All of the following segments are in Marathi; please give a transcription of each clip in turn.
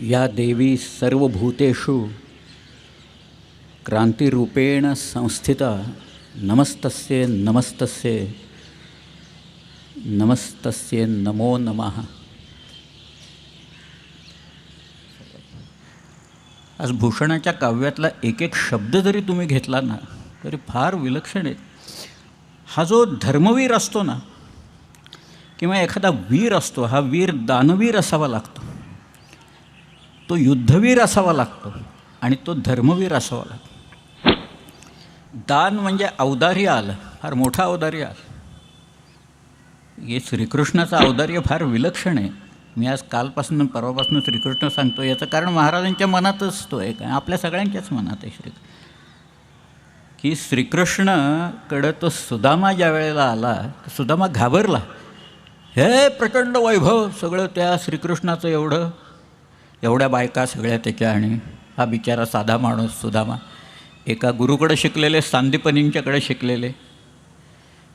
या देवी सर्वभूतेषु क्रांतिरूपेण संस्थिता। नमस्तस्ये नमस्तस्ये नमस्तस्ये नमो नमः। आज भूषणाच्या काव्यातला एक एक शब्द जरी तुम्ही घेतला ना तरी फार विलक्षण आहे. हा जो धर्मवीर असतो ना किंवा एखादा वीर असतो हा वीर दानवीर असावा लागतो. तो युद्धवीर असावा लागतो आणि तो धर्मवीर असावा लागतो. दान म्हणजे औदार्य आलं फार मोठं औदार्य आलं. हे श्रीकृष्णाचं औदार्य फार विलक्षण आहे. मी आज कालपासून परवापासून श्रीकृष्ण सांगतो याचं कारण महाराजांच्या मनातच तो आहे काय आपल्या सगळ्यांच्याच मनात आहे श्री की श्रीकृष्णकडं तो सुदामा ज्या वेळेला आला सुदामा घाबरला. हे प्रचंड वैभव सगळं त्या श्रीकृष्णाचं एवढं. एवढ्या बायका सगळ्या त्याच्या आणि हा बिचारा साधा माणूस सुदामा एका गुरुकडे शिकलेले सांदीपनींच्याकडे शिकलेले.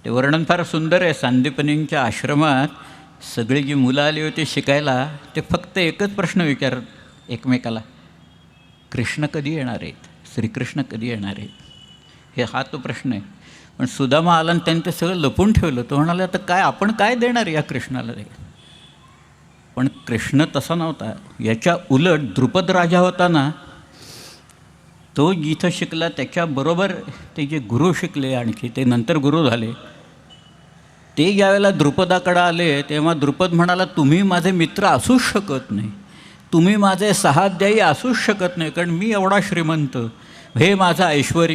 ते वर्णन फार सुंदर आहे. सांदीपनींच्या आश्रमात सगळी जी मुलं आली होती शिकायला ते फक्त एकच प्रश्न विचारत एकमेकाला. कृष्ण कधी येणार आहेत? श्रीकृष्ण कधी येणार आहेत? हे हा तो प्रश्न आहे. पण सुदामा आला आणि त्यांनी ते सगळं लपून ठेवलं. तो म्हणाला तर काय आपण काय देणार या कृष्णाला रे? पण कृष्ण तसा नव्हता. याच्या उलट द्रुपद राजा होता ना तो जिथं शिकला त्याच्याबरोबर ते जे गुरु शिकले आणखी ते नंतर गुरु झाले. ते ज्यावेळेला द्रुपदाकडं आले तेव्हा द्रुपद म्हणाला तुम्ही माझे मित्र असूच शकत नाही. तुम्ही माझे सहाध्यायी असूच शकत नाही कारण मी एवढा श्रीमंत. हे माझं ऐश्वर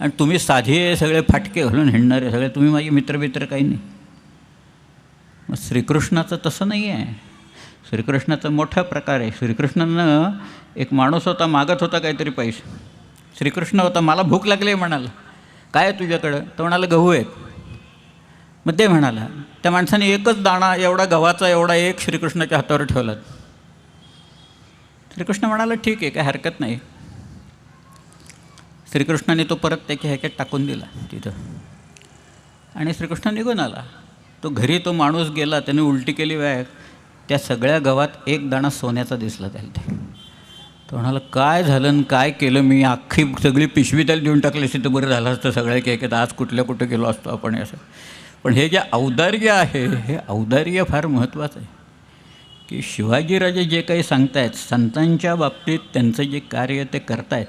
आणि तुम्ही साधे सगळे फाटके घालून हिंडणारे सगळे तुम्ही माझे मित्र मित्र काही नाही. मग श्रीकृष्णाचं तसं नाही आहे श्रीकृष्णाचा मोठा प्रकार आहे. श्रीकृष्णानं एक माणूस होता मागत होता काहीतरी पैसे. श्रीकृष्ण होता मला भूक लागली आहे म्हणाला. काय आहे तुझ्याकडं? तर म्हणाला गहू आहेत. मग ते म्हणाला त्या माणसाने एकच दाणा एवढा गव्हाचा एवढा एक श्रीकृष्णाच्या हातावर ठेवला श्रीकृष्ण म्हणाला ठीक आहे काय हरकत नाही. श्रीकृष्णाने तो परत त्याच्या ह्याच्यात टाकून दिला तिथं. आणि श्रीकृष्ण निघून आला. तो घरी तो माणूस गेला त्याने उलटी केली बॅग. त्या सगळ्या गव्हात एक दाणा सोन्याचा दिसला त्याला ते तो म्हणाला काय झालं आणि काय केलं? मी अख्खी सगळी पिशवी त्याला देऊन टाकली असती तर बरं झालं असतं सगळ्या की आज कुठल्या कुठं गेलो असतो आपण असं. पण हे जे औदार्य आहे हे औदार्य फार महत्त्वाचं आहे. की शिवाजीराजे जे काही सांगतायत संतांच्या बाबतीत त्यांचं जे कार्य ते करतायत.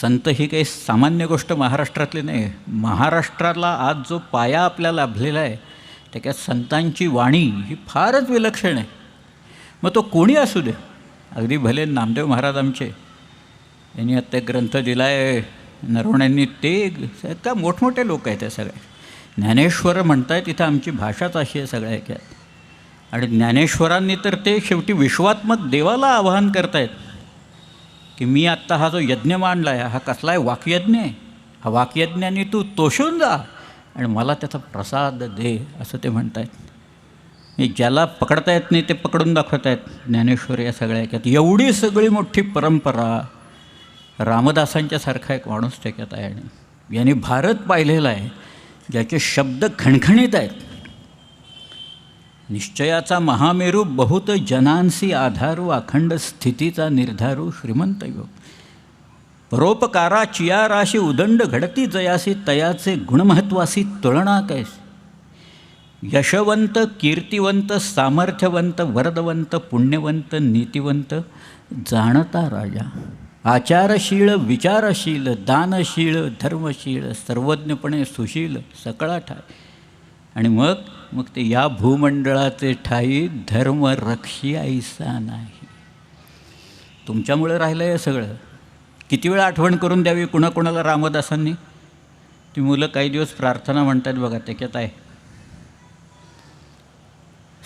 संत ही काही सामान्य गोष्ट महाराष्ट्रातली नाही महाराष्ट्राला आज जो पाया आपल्याला लाभलेला आहे त्याच्यात संतांची वाणी ही फारच विलक्षण आहे. मग तो कोणी असू दे. अगदी भले नामदेव महाराज आमचे. यांनी आत्ता ग्रंथ दिला आहे नरवण्यांनी ते का मोठमोठे लोक आहेत त्या सगळे ज्ञानेश्वर म्हणताय तिथं आमची भाषाच अशी आहे सगळ्या ह्याच्यात आणि ज्ञानेश्वरांनी तर ते शेवटी विश्वात्मक देवाला आवाहन करतायत की मी आत्ता हा जो यज्ञ मांडला आहे हा कसला आहे वाक्यज्ञ आहे. हा वाकयज्ञाने तू तोषून जा. आणि मला त्याचा प्रसाद दे असं ते म्हणत आहेत मी ज्याला पकडता येत नाही ते पकडून दाखवत आहेत ज्ञानेश्वर या सगळ्या याच्यात एवढी सगळी मोठी परंपरा रामदासांच्यासारखा एक माणूस त्याच्यात आहे आणि यांनी भारत पाहिलेला आहे ज्याचे शब्द खणखणीत आहेत. निश्चयाचा महामेरू बहुत जनांसी आधारू अखंड स्थितीचा निर्धारू श्रीमंत योग. परोपकारा चियाराशी उदंड घडती जयासी तयाचे गुणमहत्वासी तुलना कैस? यशवंत कीर्तिवंत सामर्थ्यवंत वरदवंत पुण्यवंत नीतिवंत जाणता राजा आचारशीळ विचारशील दानशील धर्मशील सर्वज्ञपणे सुशील सकळा ठाय आणि मग मग ते या भूमंडळाचे ठाई धर्म रक्षी ऐसा नाही. तुमच्यामुळे राहिलं आहे सगळं. किती वेळा आठवण करून द्यावी कुणाकुणाला रामदासांनी ती मुलं काही दिवस प्रार्थना म्हणतात बघा त्याच्यात आहे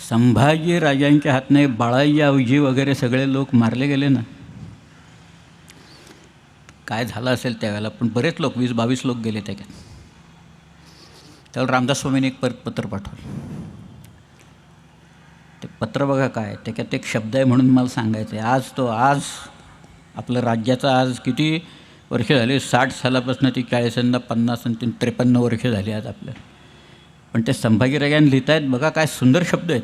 संभाजी राजांच्या हातने बाळाजी आवजी वगैरे सगळे लोक मारले गेले ना. काय झालं असेल त्यावेळेला? पण बरेच लोक वीस बावीस लोक गेले त्याच्यात त्यावर रामदास स्वामींनी एक परत पत्र पाठवलं. ते पत्र बघा काय त्याच्यात एक शब्द आहे म्हणून मला सांगायचं आहे आज तो आज आपलं राज्याचं आज किती वर्ष झाले? साठ सालापासून ती चाळीसांना पन्नास आणि तीन त्रेपन्न वर्ष झाली आज आपल्या पण ते संभाजीराजांनी लिहित आहेत बघा काय सुंदर शब्द आहेत.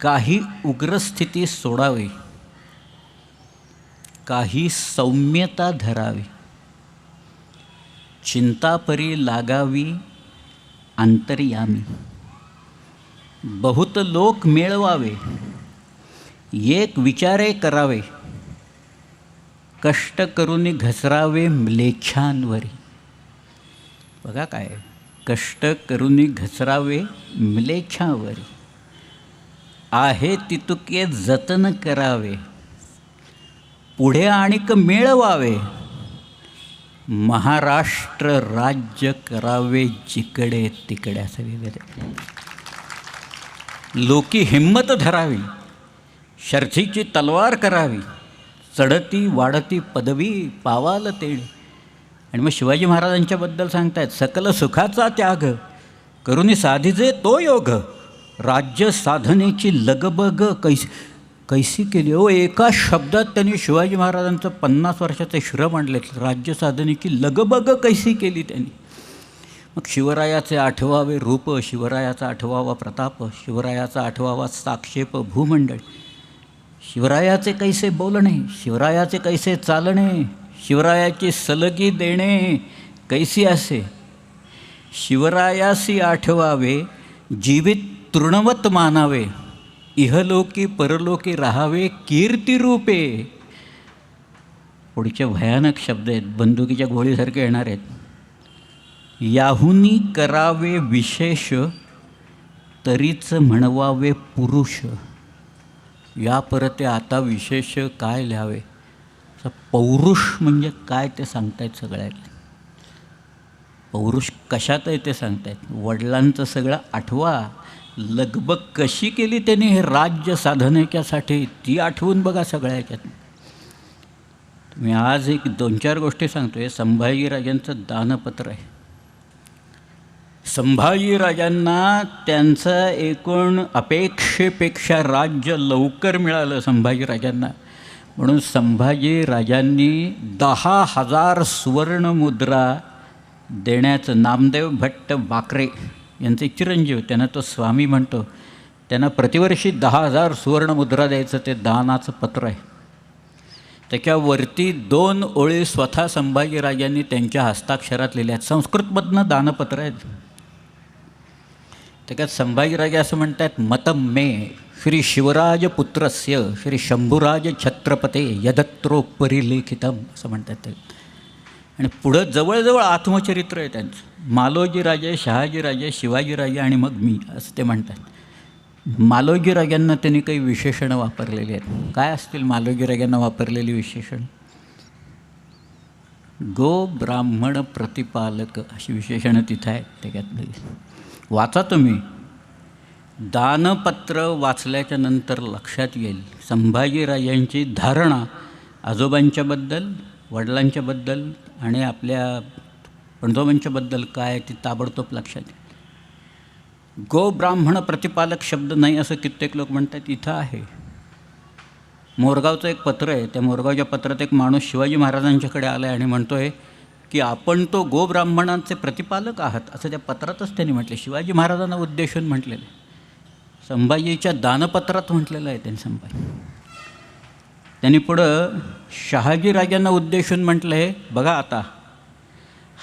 काही उग्रस्थिती सोडावी. काही सौम्यता धरावी. चिंतापरी लागावी अंतर्यामी. बहुत लोक मिळवावे. एक विचारे करावे. कष्ट करून घसरावे म्लेच्छांवरी बघा काय कष्ट करून घसरावे म्लेच्छावरी आहे तितुके जतन करावे. पुढे आणिक मिळवावे. महाराष्ट्र राज्य करावे जिकडे तिकडे असं वेगळे लोकी हिंमत धरावी. शर्थीची तलवार करावी. चढती वाढती पदवी पावाल तेढे आणि मग शिवाजी महाराजांच्याबद्दल सांगतायत सकल सुखाचा त्याग करुणी साधीचे तो योग राज्य साधनेची लगबग कैसी कैसी केली? ओ एका शब्दात त्यांनी शिवाजी महाराजांचं पन्नास वर्षाचे श्र मांडले राज्य साधनेची लगबग कैसी केली त्यांनी? मग शिवरायाचे आठवावे रूप शिवरायाचा आठवावा प्रताप शिवरायाचा आठवावा साक्षेप भूमंडळ शिवरायाचे कैसे बोलणे शिवरायाचे कैसे चालणे शिवरायाची सलगी देणे कैसी असे? शिवरायासी आठवावे जीवित तृणवत मानावे इहलोकी परलोकी राहावे कीर्तिरूपे पुढचे भयानक शब्द आहेत बंदुकीच्या गोळीसारखे येणार आहेत. याहुनी करावे विशेष तरीच म्हणवावे पुरुष. या परते आता विशेष काय लिहावे? असं पौरुष म्हणजे काय ते सांगतायत सगळ्यात? पौरुष कशात आहे ते सांगतायत. वडिलांचं सगळं आठवा. लगबग कशी केली त्यांनी हे राज्य साधनेच्यासाठी? ती आठवून बघा सगळ्या ह्याच्यात मी आज एक दोन चार गोष्टी सांगतो आहे संभाजीराजांचं दानपत्र आहे. संभाजीराजांना त्यांचं एकूण अपेक्षेपेक्षा राज्य लवकर मिळालं संभाजीराजांना म्हणून संभाजीराजांनी दहा हजार सुवर्णमुद्रा देण्याचं नामदेव भट्ट बाकरे यांचे चिरंजीव त्यांना तो स्वामी म्हणतो. त्यांना प्रतिवर्षी दहा हजार सुवर्णमुद्रा द्यायचं ते दानाचं पत्र आहे. त्याच्यावरती दोन ओळी स्वतः संभाजीराजांनी त्यांच्या हस्ताक्षरात लिहिल्या आहेत. संस्कृतमधनं दानपत्र आहेत. त्याच्यात संभाजीराजे असं म्हणतात मतम मे श्री शिवराजपुत्रस्य श्री शंभूराज छत्रपते यदत्रोपरिलेखितम असं म्हणतात ते. आणि पुढं जवळजवळ आत्मचरित्र आहे त्यांचं. मालोजीराजे शहाजीराजे शिवाजीराजे आणि मग मी असं ते म्हणतात. मालोजीराजांना त्यांनी काही विशेषणं वापरलेली आहेत. काय असतील मालोजीराजांना वापरलेली विशेषण? गो ब्राह्मण प्रतिपालक अशी विशेषणं तिथं आहेत त्याच्यातली. वाचा तुम्ही. दानपत्र वाचल्याच्या नंतर लक्षात येईल. संभाजीराजांची धारणा आजोबांच्याबद्दल वडिलांच्याबद्दल आणि आपल्या पणजोबांच्याबद्दल काय ती ताबडतोब लक्षात येईल. गो ब्राह्मण प्रतिपालक शब्द नाही असं कित्येक लोक म्हणतात इथं आहे. मोरगावचं एक पत्र आहे त्या मोरगावच्या पत्रात एक माणूस शिवाजी महाराजांच्याकडे आला आहे आणि म्हणतो आहे की आपण तो गोब्राह्मणांचे प्रतिपालक आहात असं त्या पत्रातच त्यांनी म्हटले. शिवाजी महाराजांना उद्देशून म्हटलेलं आहे. संभाजीच्या दानपत्रात म्हटलेलं आहे त्यांनी संभाजी. त्यांनी पुढं शहाजीराजांना उद्देशून म्हटलं आहे बघा आता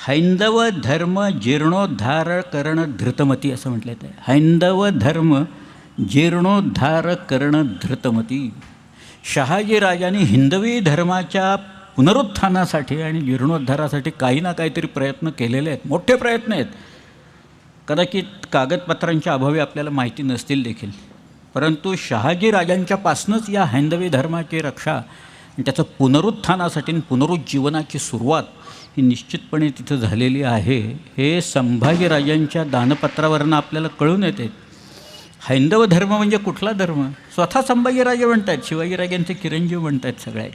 हैंदव धर्म जीर्णोद्धार करण धृतमती असं म्हटलं आहे हैंदव धर्म जीर्णोद्धार करण धृतमती. शहाजीराजांनी हिंदवी धर्माच्या पुनरुत्थानासाठी आणि जीर्णोद्धारासाठी काही ना काहीतरी प्रयत्न केलेले आहेत. मोठे प्रयत्न आहेत. कदाचित कागदपत्रांच्या अभावी आपल्याला माहिती नसतील देखील. परंतु शहाजी राजांच्यापासूनच या हैंदवी धर्माची रक्षा आणि त्याचं पुनरुत्थानासाठी आणि पुनरुज्जीवनाची सुरुवात ही निश्चितपणे तिथं झालेली आहे. हे संभाजीराजांच्या दानपत्रावरनं आपल्याला कळून येते. हैंदव धर्म म्हणजे कुठला धर्म? स्वतः संभाजीराजे म्हणतात शिवाजीराजांचे चिरंजीव म्हणतात सगळ्या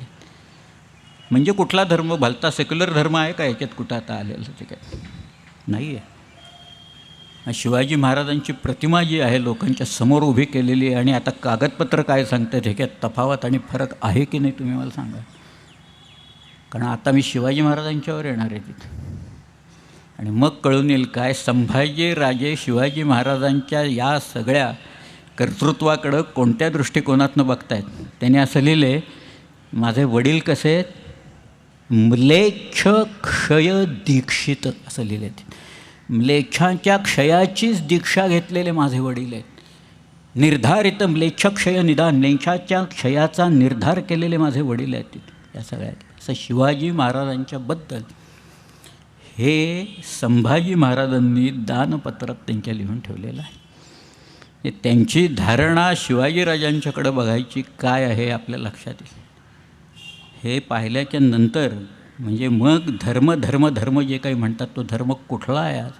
म्हणजे कुठला धर्म भलता सेक्युलर धर्म आहे का? याच्यात कुठं आता आलेलं ते काय? नाही आहे शिवाजी महाराजांची प्रतिमा जी आहे लोकांच्या समोर उभी केलेली आहे आणि आता कागदपत्र काय सांगतात ह्याच्यात तफावत आणि फरक आहे की नाही तुम्ही मला सांगा? कारण आता मी शिवाजी महाराजांच्यावर येणार आहे तिथं. आणि मग कळून येईल काय संभाजी राजे शिवाजी महाराजांच्या या सगळ्या कर्तृत्वाकडं कोणत्या दृष्टिकोनातनं बघतायत? त्यांनी असं लिहिलं आहे माझे वडील कसे आहेत? म्लेच्छ क्षय दीक्षित असं लिहिले ते. म्लेच्छांच्या क्षयाचीच दीक्षा घेतलेले माझे वडील आहेत. निर्धारित म्लेच्छ क्षय निदान म्लेच्छाच्या क्षयाचा निर्धार केलेले माझे वडील आहेत तिथे या सगळ्यात. असं शिवाजी महाराजांच्याबद्दल हे संभाजी महाराजांनी दानपत्रात त्यांच्या लिहून ठेवलेलं आहे. हे त्यांची धारणा शिवाजीराजांच्याकडे बघायची काय आहे आपल्या लक्षात येईल. हे पाहिल्याच्या नंतर म्हणजे मग धर्म धर्म धर्म जे काही म्हणतात तो धर्म कुठला आहे आज?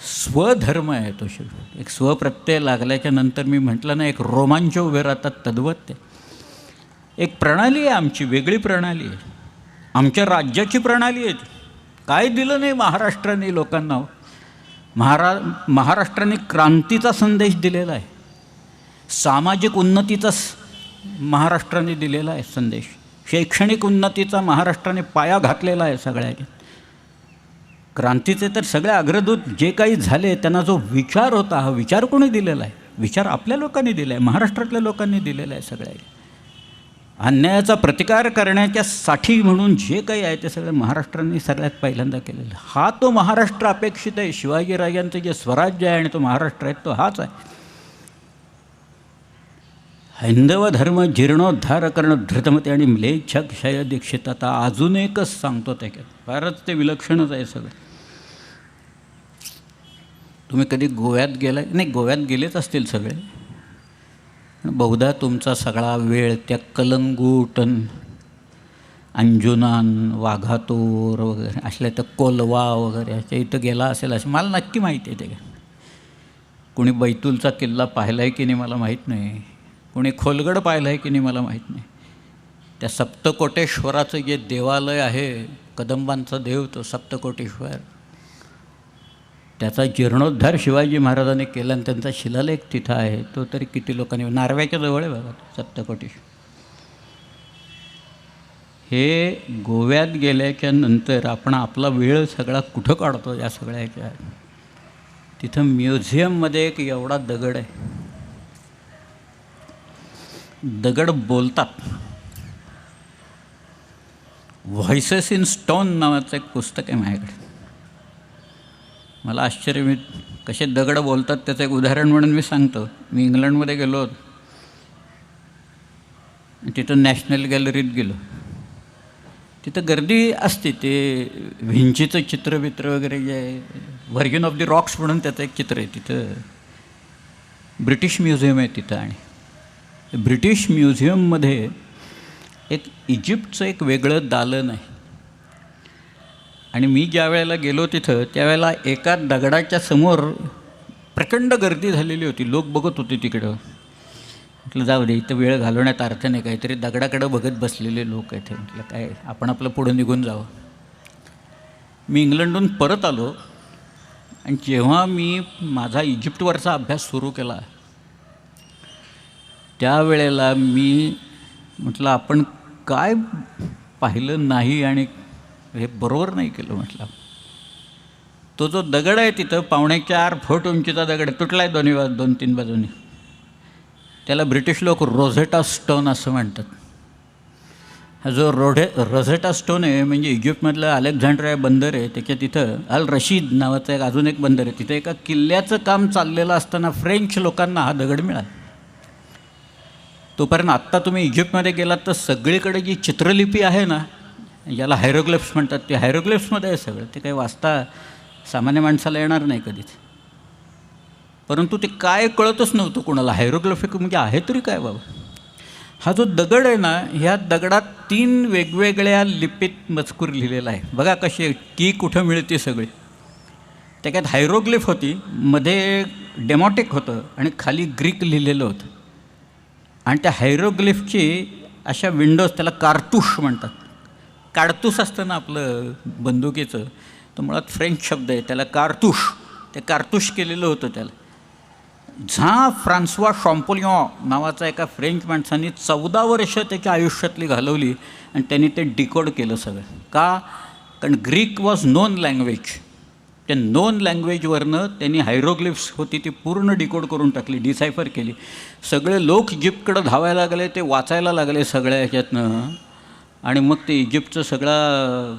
स्वधर्म आहे तो शिव. एक स्वप्रत्यय लागल्याच्या नंतर मी म्हटलं ना एक रोमांच उभे राहतात तद्वत ते. एक प्रणाली आहे आमची वेगळी प्रणाली आहे. आमच्या राज्याची प्रणाली आहे काय दिलं नाही महाराष्ट्राने लोकांना? महारा महाराष्ट्राने क्रांतीचा संदेश दिलेला आहे. सामाजिक उन्नतीचा महाराष्ट्राने दिलेला आहे संदेश. शैक्षणिक उन्नतीचा महाराष्ट्राने पाया घातलेला आहे सगळ्याच्या क्रांतीचे तर सगळे अग्रदूत जे काही झाले त्यांना जो विचार होता हा विचार कोणी दिलेला आहे? विचार आपल्या लोकांनी दिला आहे महाराष्ट्रातल्या लोकांनी दिलेला आहे सगळ्या अन्यायाचा प्रतिकार करण्याच्या साठी म्हणून जे काही आहे ते सगळं महाराष्ट्राने सगळ्यात पहिल्यांदा केलेलं आहे. हा तो महाराष्ट्र अपेक्षित आहे. शिवाजीराजांचं जे स्वराज्य आहे आणि तो महाराष्ट्र आहे तो हाच आहे. हैंदव धर्म जीर्णोद्धार करणं धृतमते आणि म्लेच्छ क्षय दीक्षित आता अजून एकच सांगतो त्याच्यात फारच ते विलक्षणच आहे सगळं. तुम्ही कधी गोव्यात गेला नाही गोव्यात गेलेच असतील सगळे. बहुधा तुमचा सगळा वेळ त्या कलंगूटन अंजुनान वाघातोर वगैरे असल्या तर कोलवा वगैरे अशा इथं गेला असेल असं मला नक्की माहिती आहे ते. कोणी बैतूलचा किल्ला पाहिला आहे की नाही मला माहीत नाही. कोणी खोलगड पाहिलं आहे की नाही मला माहीत नाही. त्या सप्तकोटेश्वराचं जे देवालय आहे कदंबांचा देव तो सप्तकोटेश्वर. त्याचा जीर्णोद्धार शिवाजी महाराजांनी केला आणि त्यांचा शिलालेख तिथं आहे. तो तरी किती लोकांनी नारव्याच्या जवळ आहे बघा सप्तकोटेश्वर. हे गोव्यात गेल्याच्यानंतर आपण आपला वेळ सगळा कुठं काढतो या सगळ्या ह्याच्या तिथं म्युझियममध्ये एक एवढा दगड आहे. दगड बोलतात. व्हॉइसेस इन स्टोन नावाचं एक पुस्तक आहे माझ्याकडे. मला आश्चर्य मी कसे दगड बोलतात त्याचं एक उदाहरण म्हणून मी सांगतो. मी इंग्लंडमध्ये गेलो. तिथं नॅशनल गॅलरीत गेलो. तिथं गर्दी असते. ते विंचीचं चित्र बित्र वगैरे जे आहे व्हर्गन ऑफ द रॉक्स म्हणून त्याचं एक चित्र आहे. तिथं ब्रिटिश म्युझियम आहे तिथं आणि ब्रिटिश म्युझियममध्ये एक इजिप्तचं एक वेगळं दालन आहे. आणि मी ज्या वेळेला गेलो तिथं त्यावेळेला एका दगडाच्या समोर प्रचंड गर्दी झालेली होती. लोक बघत होते तिकडं. म्हटलं जाऊ दे इथं वेळ घालवण्यात अर्थ नाही. काहीतरी दगडाकडं बघत बसलेले लोक आहेत. म्हटलं काय आपण आपलं पुढं निघून जावं. मी इंग्लंडहून परत आलो. आणि जेव्हा मी माझा इजिप्तवरचा अभ्यास सुरू केला त्यावेळेला मी म्हटलं आपण काय पाहिलं नाही आणि हे बरोबर नाही केलं? म्हटलं. तो जो दगड आहे तिथं पावणे चार फूट उंचीचा दगड आहे तुटला आहे दोन्ही बाजू दोन तीन बाजूनी. त्याला ब्रिटिश लोक रोझेटा स्टोन असं म्हणतात. हा जो रोढे रोझेटा स्टोन आहे म्हणजे इजिप्तमधलं अलेक्झांड्रिया बंदर आहे त्याच्या तिथं अल रशीद नावाचं एक अजून एक बंदर आहे. तिथं एका किल्ल्याचं काम चाललेलं असताना फ्रेंच लोकांना हा दगड मिळाला. तोपर्यंत आत्ता तुम्ही इजिप्तमध्ये गेलात तर सगळीकडे जी चित्रलिपी आहे ना ज्याला हायरोग्लिफ्स म्हणतात. ते हायरोग्लिफ्समध्ये आहे सगळं. ते काही वाचता सामान्य माणसाला येणार नाही कधीच. परंतु ते काय कळतच नव्हतं कोणाला. हायरोग्लिफिक म्हणजे आहे तरी काय बाबा? हा जो दगड आहे ना ह्या दगडात तीन वेगवेगळ्या लिपीत मजकूर लिहिलेला आहे. बघा कशी आहे, की कुठं मिळते सगळी. त्याच्यात हायरोग्लिफ होती मध्ये डेमॉटिक होतं आणि खाली ग्रीक लिहिलेलं होतं. आणि त्या हायरोग्लिफची अशा विंडोज त्याला कार्तूश म्हणतात. काडतूस असतं ना आपलं बंदुकीचं तो मुळात फ्रेंच शब्द आहे त्याला कार्तूश ते कार्तूश केलेलं होतं त्याला. झा फ्रान्सवा शॉम्पोलिओ नावाचा एका फ्रेंच माणसाने चौदा वर्ष त्याच्या आयुष्यातली घालवली आणि त्यांनी ते डिकोड केलं सगळं. का? कारण ग्रीक वॉज नोन लँग्वेज. त्या नोन लँग्वेजवरनं त्यांनी हायरोग्लिफ्स होती ती पूर्ण डिकोड करून टाकली डिसायफर केली. सगळे लोक इजिप्तकडं धावायला लागले ते वाचायला लागले सगळ्या ह्याच्यातनं. आणि मग ते इजिप्तचं सगळा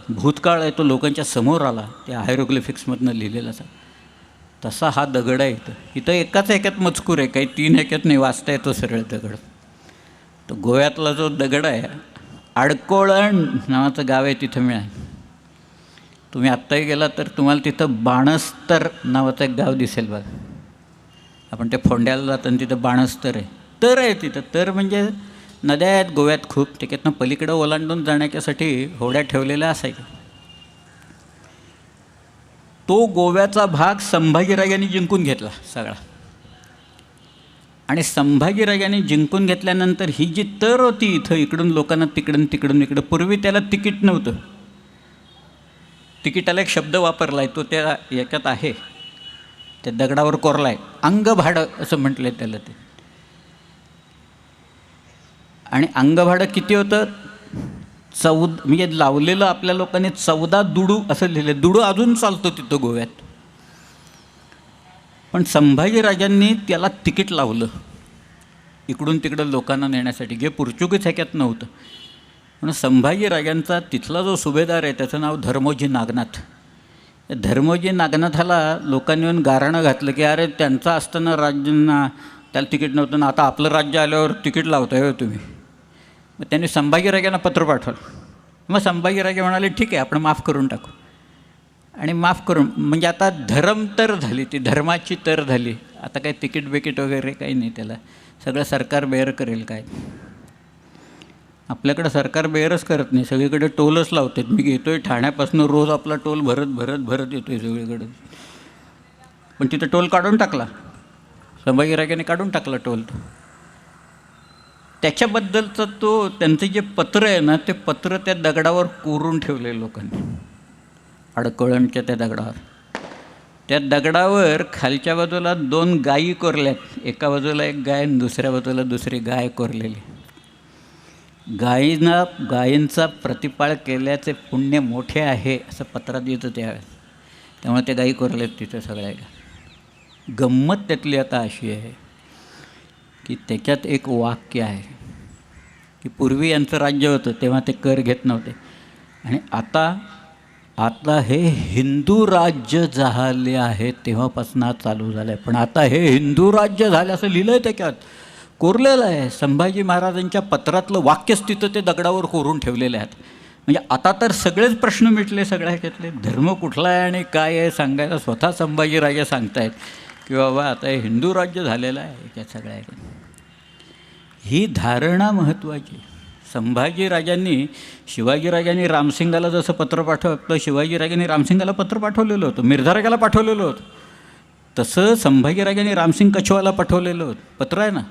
भूतकाळ आहे तो लोकांच्या समोर आला त्या हायरोग्लिफिक्समधनं लिहिलेलाचा. असा तसा हा दगड आहे इथं. इथं एकाच ह्याच्यात मजकूर आहे काही तीन ह्याच्यात नाही वाचता येतो सरळ दगड. तो गोव्यातला जो दगड आहे आडकोळण नावाचं गाव आहे तिथं मिळालं. तुम्ही आत्ताही गेला तर तुम्हाला तिथं बाणस्तर नावाचं एक गाव दिसेल बघा. आपण ते फोंड्याला जातो आणि तिथं बाणस्तर आहे. तर आहे तिथं. तर म्हणजे नद्या आहेत गोव्यात खूप. त्याच्यातनं पलीकडं ओलांडून जाण्याच्यासाठी होड्या ठेवलेल्या असायच्या. तो गोव्याचा भाग संभाजीराजांनी जिंकून घेतला सगळा. आणि संभाजीराजांनी जिंकून घेतल्यानंतर ही जी तर होती इथं इकडून लोकांना तिकडून तिकडून इकडं. पूर्वी त्याला तिकीट नव्हतं. तिकिटाला एक शब्द वापरला आहे तो त्या याच्यात आहे. त्या दगडावर कोरला आहे अंगभाडं असं म्हटलं आहे त्याला ते. आणि अंगभाडं किती होतं? चौद म्हणजे लावलेलं आपल्या लोकांनी चौदा दुडू असं लिहिलं दुडू अजून चालतो तिथं गोव्यात. पण संभाजीराजांनी त्याला तिकीट लावलं. इकडून तिकडं लोकांना नेण्यासाठी. जे पोर्चुगीज ह्याच्यात नव्हतं. म्हणून संभाजीराजांचा तिथला जो सुभेदार आहे त्याचं नाव धर्मोजी नागनाथ. धर्मोजी नागनाथाला लोकांनी येऊन गाराणं घातलं की अरे त्यांचं असताना राज्यांना त्याला तिकीट नव्हतं ना आता आपलं राज्य आल्यावर तिकीट लावताय हो तुम्ही. मग त्यांनी संभाजीराजांना पत्र पाठवलं. मग संभाजीराजे म्हणाले ठीक आहे आपण माफ करून टाकू. आणि माफ करून म्हणजे आता धर्म तर झाली ती धर्माची तर झाली. आता काही तिकीट बिकीट वगैरे काही नाही त्याला. सगळं सरकार बेअर करेल काय? आपल्याकडं सरकार बेअरच करत नाही. सगळीकडे टोलच लावतात. मी घेतोय ठाण्यापासून रोज आपला टोल भरत भरत भरत येतो आहे सगळीकडे. पण तिथं टोल काढून टाकला. संभाजीराजाने काढून टाकला टोल. त्याच्याबद्दलचं तो त्यांचं जे पत्र आहे ना ते पत्र त्या दगडावर कोरून ठेवले लोकांनी. अडकळणच्या त्या दगडावर. त्या दगडावर खालच्या बाजूला दोन गायी कोरल्यात. एका बाजूला एक गाय आणि दुसऱ्या बाजूला दुसरी गाय कोरलेली. गायींना गायींचा प्रतिपाळ केल्याचे पुण्य मोठे आहे असं पत्रात येतं त्यावेळेस त्यामुळे त्या गायी कोरल्यात तिथं सगळ्या. गंमत त्यातली आता अशी आहे की त्याच्यात एक वाक्य आहे की पूर्वी यांचं राज्य होतं तेव्हा ते कर घेत नव्हते. आणि आता आता हे हिंदू राज्य झाले आहे तेव्हापासून चालू झालं आहे पण आता हे हिंदू राज्य झालं असं लिहिलं आहे त्याच्यात. कोरलेलं आहे. संभाजी महाराजांच्या पत्रातलं वाक्यच तिथं ते दगडावर कोरून ठेवलेले आहेत. म्हणजे आता तर सगळेच प्रश्न मिटले सगळ्या ह्याच्यातले. धर्म कुठला आहे आणि काय आहे सांगायला स्वतः संभाजीराजे सांगतायत की बाबा आता हे हिंदू राज्य झालेलं आहे याच्यात सगळ्या ही धारणा महत्त्वाची. संभाजीराजांनी शिवाजीराजांनी रामसिंगाला जसं पत्र पाठव आपलं शिवाजीराजांनी रामसिंगाला पत्र पाठवलेलं होतं. मिर्झाराजाला पाठवलेलं होतं. तसं संभाजीराजांनी रामसिंग कछवाला पाठवलेलं होतं. पत्र आहे ना?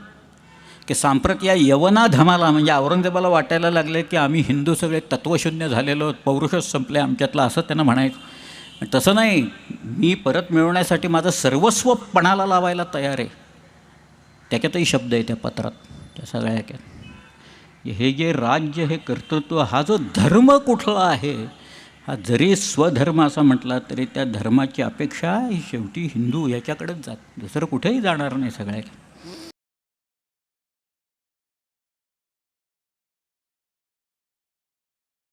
की सांप्रत या यवनाधमाला म्हणजे औरंगजेबाला वाटायला लागले की आम्ही हिंदू सगळे तत्वशून्य झालेलो पौरुषच संपले आमच्यातलं असं त्यांना म्हणायचं. तसं नाही मी परत मिळवण्यासाठी माझं सर्वस्व पणाला लावायला तयार आहे. त्याच्यातही शब्द आहे त्या पत्रात त्या सगळ्या याच्यात. हे जे राज्य हे कर्तृत्व हा जो धर्म कुठला आहे हा जरी स्वधर्म असा म्हटला तरी त्या धर्माची अपेक्षा ही शेवटी हिंदू याच्याकडेच जात दुसरं कुठेही जाणार नाही सगळ्या